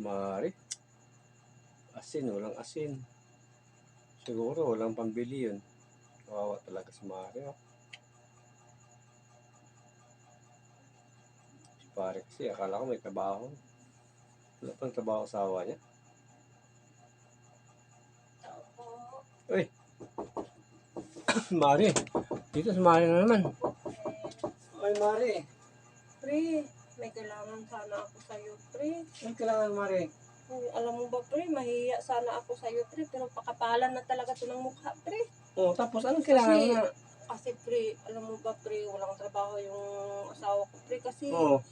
Mari. Asin, walang asin. Siguro walang pambili yun. Kawawa talaga si Mari. Oh. Si pare kasi akala ko may trabaho. Wala pang trabaho sa asawa niya. Uy! Mari! Dito si Mari na naman. Ay, Mari! Pre, may kailangan sana ako sa'yo, pre. Ay, kailangan Mari. Ay, alam mo ba, pre, mahiya sana ako sa'yo, pre. Pero pakapalan na talaga to ng mukha, pre. Oh, tapos anong kailangan Kasi- na? Kasi, pre, alam mo ba, pre, walang trabaho yung asawa ko, pre. Kasi, Oh,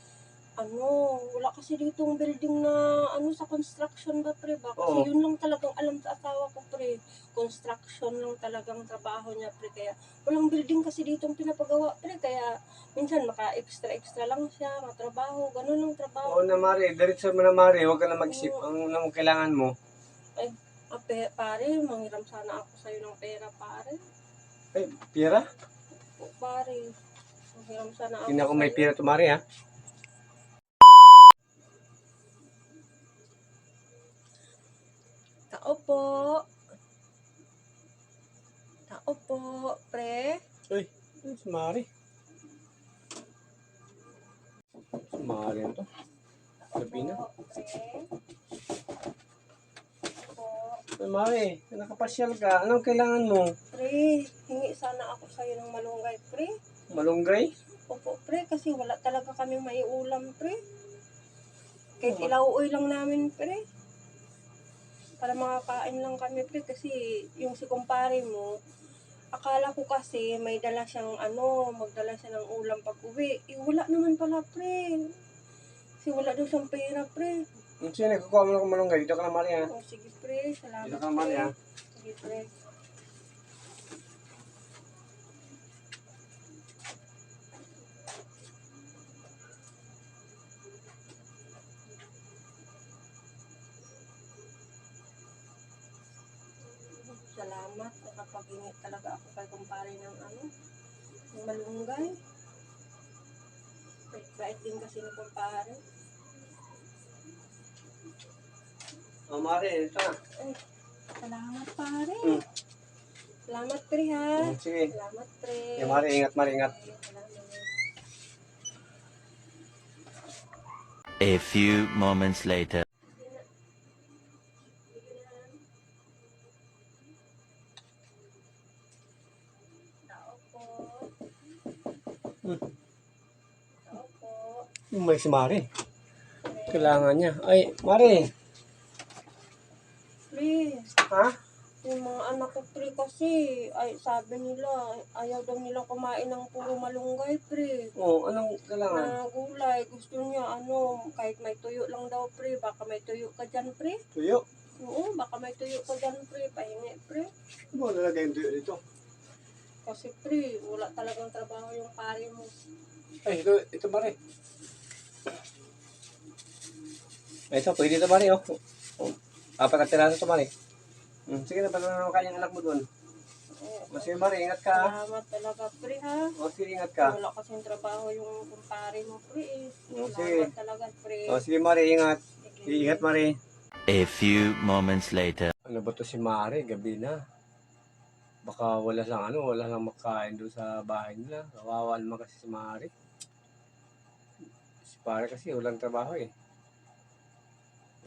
ano, wala kasi dito ang building na, ano, sa construction ba, pre, ba? Kasi Oo. yun lang talagang alam sa asawa ko, pre. Construction lang talagang trabaho niya, pre. Kaya, walang building kasi dito ang pinapagawa, pre. Kaya, minsan, maka-extra-extra lang siya, matrabaho, ganun ang trabaho. Oo na Mari, diretso mo na Mari, huwag ka na mag-isip ang ang kailangan mo. Ah, pe, pare, manghiram sana ako sa'yo ng pera, pare. Ay, pira? O, pare, manghiram sana ako Hindi ako may sa'yo. pira to Mari ha. Tao po. Tao po, pre. Uy, si Mari. Si Mari na to. Sabi na. Ay, Mari, nakapasyal ka. Anong kailangan mo? Pre, hingi sana ako sa'yo ng malunggay, pre. Malunggay? Opo, pre, kasi wala talaga kami may ulam, pre. Kahit Oo. ilauoy lang namin, pre. Para makakain lang kami, pre. Kasi yung si kumpare mo, akala ko kasi may dala siyang ano, magdala siya ng ulam pag uwi. Eh, wala naman pala, pre. Kasi wala daw siyang pera, pre. Yung sino, kukuha mo ng malunggay. Dito ka na Mari ha. Oh, sige, pre. Salamat, Dito ka pre. ha. Sige, pre. Salamat. Nakapag-init talaga ako kay kumpare ng ano, ng malunggay. Bait din kasi ni kumpare. Oh Mari, ito na. Ay, salamat pare. Mm. Salamat pre ha. Mm, Sige. Salamat pre. Yeah, Mari, ingat Mari, ingat. A few moments later. Tao po. Hmm. Tao po. Yung may si Mari. Kailangan niya. Ay, Mari. Pre, Ha? yung mga anak ko pre kasi, ay sabi nila, ayaw daw nila kumain ng puro malunggay pre. Oh, anong kailangan? Na gulay, gusto niya ano, kahit may tuyo lang daw pre, baka may tuyo ka dyan pre. Tuyo. Oo, baka may tuyo ka dyan pre, pahingi pre. Ano ba nalagay yung tuyo dito? Kasi pre, wala talagang trabaho yung pare mo. Ay, ito, ito Mari. Ay, ito, pwede ito Mari, oh. oh. Apat na tiraso ito Mari. Hmm, sige na, pala naman kanyang anak mo doon. Oo. O, sige Mari, ingat ka. ha? Salamat talaga pre ha. O, sige, ingat ka. Wala kasing trabaho yung kumpare mo pre eh. Salamat sige. talaga pre. O, sige Mari, ingat. Sige. Ingat Mari. A few moments later. Ano ba to si Mari? Gabi na. Baka wala lang ano, wala lang makain doon sa bahay nila. Kawawa naman kasi si Mari. Pare kasi walang trabaho eh.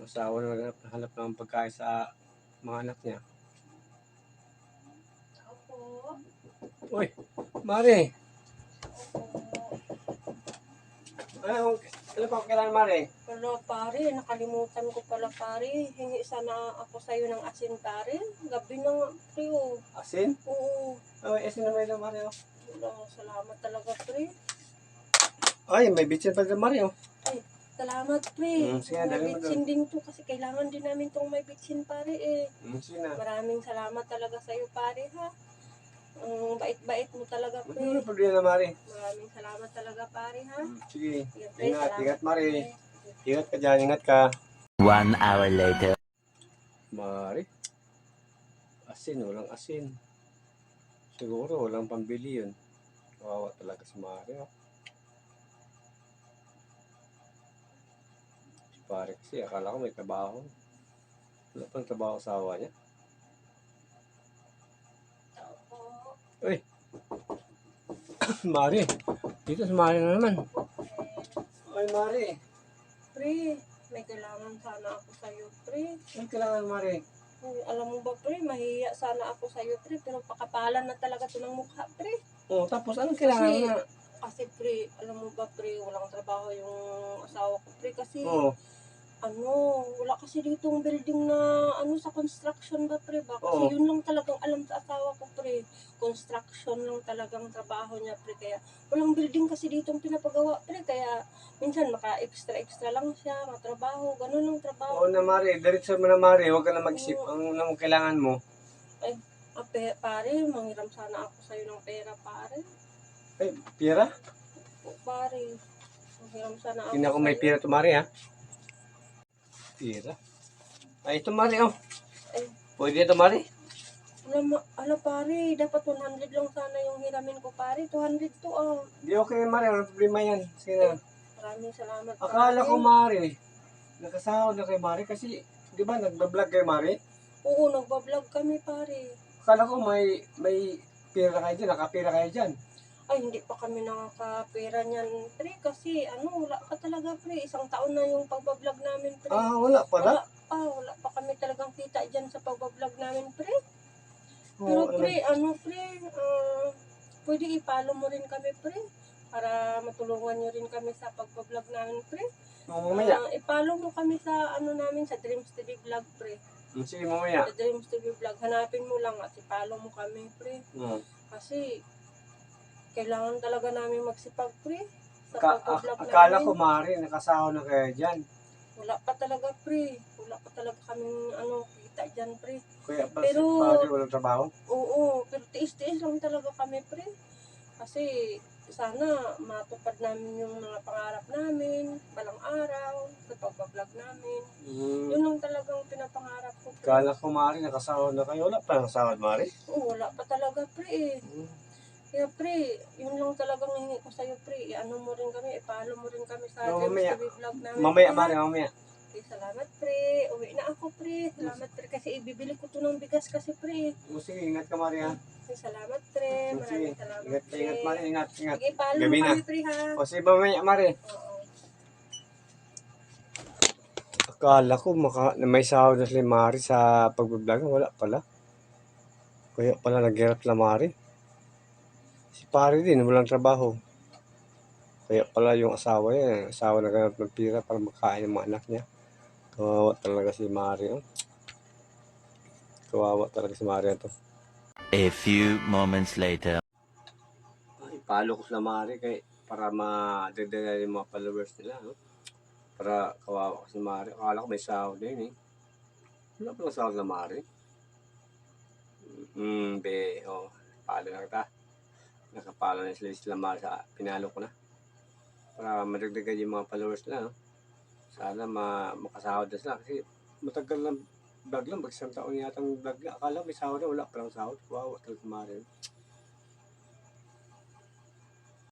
Asawa na hanap, hanap ng pagkain sa mga anak niya. Tao po. Uy, Mari! Opo. Ano, ano pa kailangan Mari? Pero pare, nakalimutan ko pala pare. Hingi sana ako sa'yo ng asin pare. Gabi na nga pre oh. Asin? Oo. Ay, asin na may lang Mari oh. Wala, salamat talaga pre. Ay, may bitsin pa dyan Mari oh. Ay, salamat pre. Mm, sige, may bitsin din to kasi kailangan din namin tong may bitsin pare eh. Hmm, sige na. Maraming salamat talaga sa'yo pare ha. Ang bait-bait mo talaga pre. Ano problema Mari? Maraming salamat talaga pare ha. Hmm, Sige, ingat, salamat, ingat Mari. Ingat ka dyan, ingat ka. One hour later. Mari. Asin, walang asin. Siguro walang pambili yun. Kawawa talaga si Mari. Oh. Pare kasi akala ko may trabaho. Wala pang trabaho sa asawa niya. Uy! Mari! Dito si Mari na naman. Ay, Mari! Pre, may kailangan sana ako sa'yo, pre. Ay, kailangan Mari. Ay, alam mo ba, pre, mahiya sana ako sa'yo, pre. Pero pakapalan na talaga to ng mukha, pre. Oh, tapos anong kailangan Kasi- na? Kasi, pre, alam mo ba, pre, walang trabaho yung asawa ko, pre. Kasi, Oo. Ano, wala kasi ditong building na, ano, sa construction ba, pre, ba? Kasi Oo. yun lang talagang alam sa asawa ko, pre. Construction lang talagang trabaho niya, pre. Kaya, walang building kasi ditong pinapagawa, pre. Kaya, minsan, maka-extra-extra lang siya, matrabaho, ganun lang trabaho. Oo na Mari, diretso mo na Mari, huwag ka na mag-isip ang ang kailangan mo. Ah, pe, pare, manghiram sana ako sa'yo ng pera, pare. Ay, pira? O, pare, manghiram sana ako Hindi ako may sa'yo. pira to Mari ha. Pira? Ay, ito Mari oh. Ay, Pwede ito Mari? alam, mo- ala, pare, dapat 100 lang sana yung hiramin ko, pare. 200 to, ah. Di okay Mari, walang problema yan. Sige na. Maraming salamat, Akala pare. ko Mari, nakasahod na kay Mari kasi, di ba, nagbablog kay Mari? Oo, nagbablog kami, pare. Akala ko may, may pira kayo dyan, nakapira kayo dyan. Ay, hindi pa kami nakakapera niyan, pre. Kasi, ano, wala pa talaga, pre. Isang taon na yung pagbablog namin, pre. Ah, wala pala. Wala pa, wala pa kami talagang kita dyan sa pagbablog namin, pre. Pero ano, pre, ano pre, ah, pwede ipalo mo rin kami pre para matulungan nyo rin kami sa pagbablog namin pre. Oo, mamaya. Ah, ipalo mo kami sa ano namin sa Dreams TV Vlog pre. Sige, mamaya. Sa Dreams TV Vlog, hanapin mo lang at ipalo mo kami pre. Oo. Kasi kailangan talaga namin magsipag pre sa Ka- pagbablog ak- akala namin. ko Mari, nakasahod na kayo dyan. Wala pa talaga pre. Wala pa talaga kaming ano kita dyan pre. Kaya pa Pero- si Mari walang trabaho. Oo, pero tiis-tiis lang talaga kami, pre. Kasi sana matupad namin yung mga pangarap namin, balang araw, sa pagbablog namin. Hmm. Yun lang talagang pinapangarap ko, pre. Kala ko Mari, nakasahod na kayo. Wala pa nakasahod Mari. Oo, wala pa talaga, pre. eh. Hmm. Kaya, pre, yun lang talagang hingi ko sa'yo, pre. I-ano mo rin kami, ipalo mo rin kami sa James mamaya. TV vlog namin. Mamaya pre. Mamaya. Okay, salamat, pre. Uwi na ako, pre. Salamat, pre. Kasi ibibili ko to ng bigas kasi, pre. O, sige, ingat ka Mari ha. Okay, salamat, pre. Maraming salamat, ingat, pre. ingat Mari, ingat, ingat. Sige, Gabi mo na. kami, pre, ha? O sige, mamaya Mari. Oo. Akala ko maka, may sahod na si Mari sa pagbablog. Wala pala. Kaya pala naghirap la Mari. Si pare din, walang trabaho. Kaya pala yung asawa niya, asawa na ganap ng pira para makain ng mga anak niya. Kawawa talaga si Mari. Oh. Kawawa talaga si Mari to. A few moments later. Ay, palo ko sila Mari kay para madagdagan yung mga followers nila. No? Para kawawa ko si Mari. Akala ko may sahod din eh. Wala pa sahod na Mari. Hmm, be, oh, palo na kita. Nakapalo na sila sila Mari sa pinalo ko na. Para madagdagan yung mga followers. No? Sana ma makasahod na sila kasi matagal lang vlog lang, mag isang taon yata ang vlog. Akala may sahod na, wala pa lang sahod. Wow, talaga si Mari.